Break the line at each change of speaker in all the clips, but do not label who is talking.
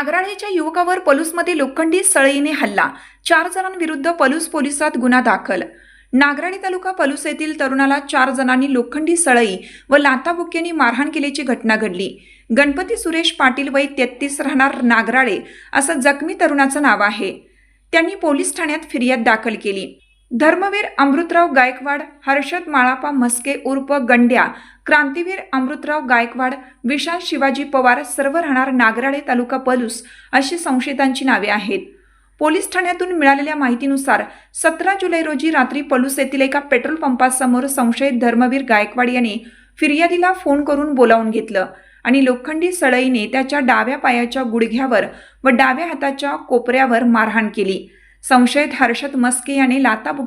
नागराळेच्या युवकावर पलूसमध्ये लोखंडी सळईने हल्ला. चार जणांविरुद्ध पलूस पोलिसात गुन्हा दाखल. नागराळी तालुका पलूस येथील तरुणाला चार जणांनी लोखंडी सळई व लाताबुक्यांनी मारहाण केल्याची घटना घडली. गणपती सुरेश पाटील वय तेहतीस राहणार नागराळे असं जखमी तरुणाचं नाव आहे. त्यांनी पोलीस ठाण्यात फिर्याद दाखल केली. धर्मवीर अमृतराव गायकवाड हर्षद माळापा म्हस्के उर्फ गंड्या क्रांतीवीर अमृतराव गायकवाड विशाल शिवाजी पवार सर्व राहणार नागराळे तालुका पलूस अशी संशयितांची नावे आहेत. पोलीस ठाण्यातून मिळालेल्या माहितीनुसार सतरा जुलै रोजी रात्री पलूस येथील एका पेट्रोल पंपासमोर संशयित धर्मवीर गायकवाड यांनी फिर्यादीला फोन करून बोलावून घेतलं आणि लोखंडी सळईने त्याच्या डाव्या पायाच्या गुडघ्यावर व डाव्या हाताच्या कोपऱ्यावर मारहाण केली. संशयित हर्षद मस्के याने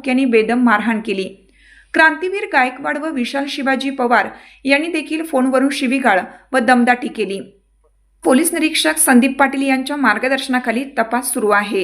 यांनी बेदम मारहाण केली. क्रांतीवीर गायकवाड व विशाल शिवाजी पवार यांनी देखील फोनवरून शिवीगाळ व दमदाटी केली. पोलीस निरीक्षक संदीप पाटील यांच्या मार्गदर्शनाखाली तपास सुरू आहे.